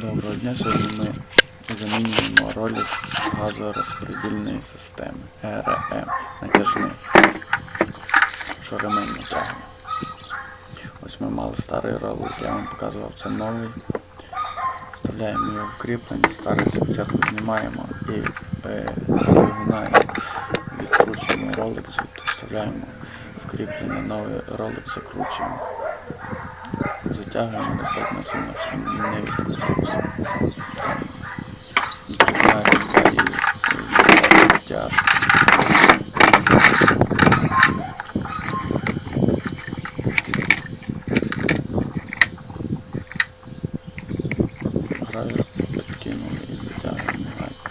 Доброго дня. Сьогодні ми замінюємо ролик газорозподільної системи РМ натяжний, що ремень натягує. Ось ми мали старий ролик, я вам показував, це новий. Вставляємо його в кріплення, старий спочатку знімаємо і е, двигуна відкручуємо ролик, вставляємо в кріплення, новий ролик закручуємо затягуємо достатньо сильно, щоб він не відкрутився. Дрібна різьба і тяжко. Гравір підкинули і затягуємо гайку.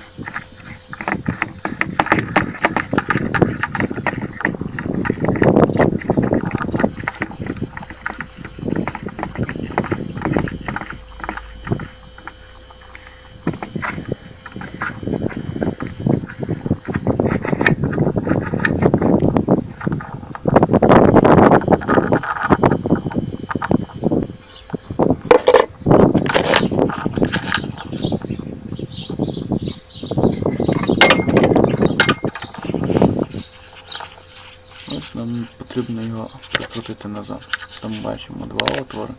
Ось нам потрібно його прикрутити назад. Там бачимо два отвори.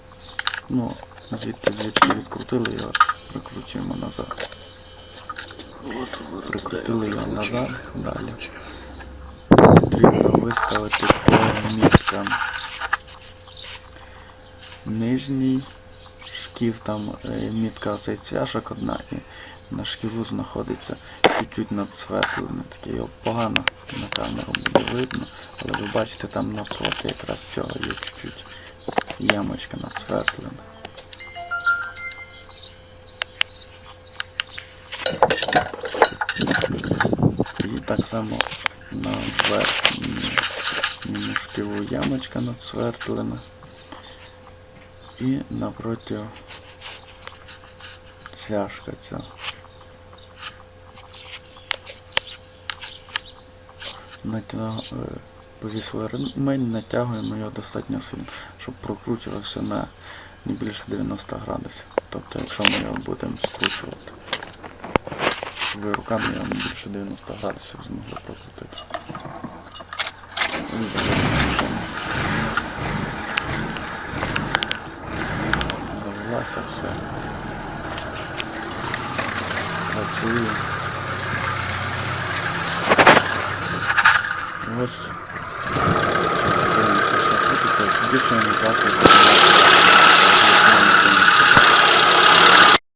Ну, звідти звідки відкрутили його, прикручуємо назад. Прикрутили його назад, далі. Потрібно виставити по міткам. Нижній шків, там е, мітка цей цвяшок одна і на шківу знаходиться чуть-чуть надсветлене, таке його погано на камеру буде видно, але ви бачите там напроти якраз цього є чуть-чуть ямочка надсветлена. І так само на верхньому шківу ямочка надсвертлена. І напроти цвяшка ця. Натяг... е, Повісили ремень, натягуємо його достатньо сильно, щоб прокручувався на не більше 90 градусів. Тобто, якщо ми його будемо скручувати, ви руками його не більше 90 градусів змогли прокрутити. І. Завелася все. Працює. Ось. Що дивимося, все крутиться, збільшуємо захист.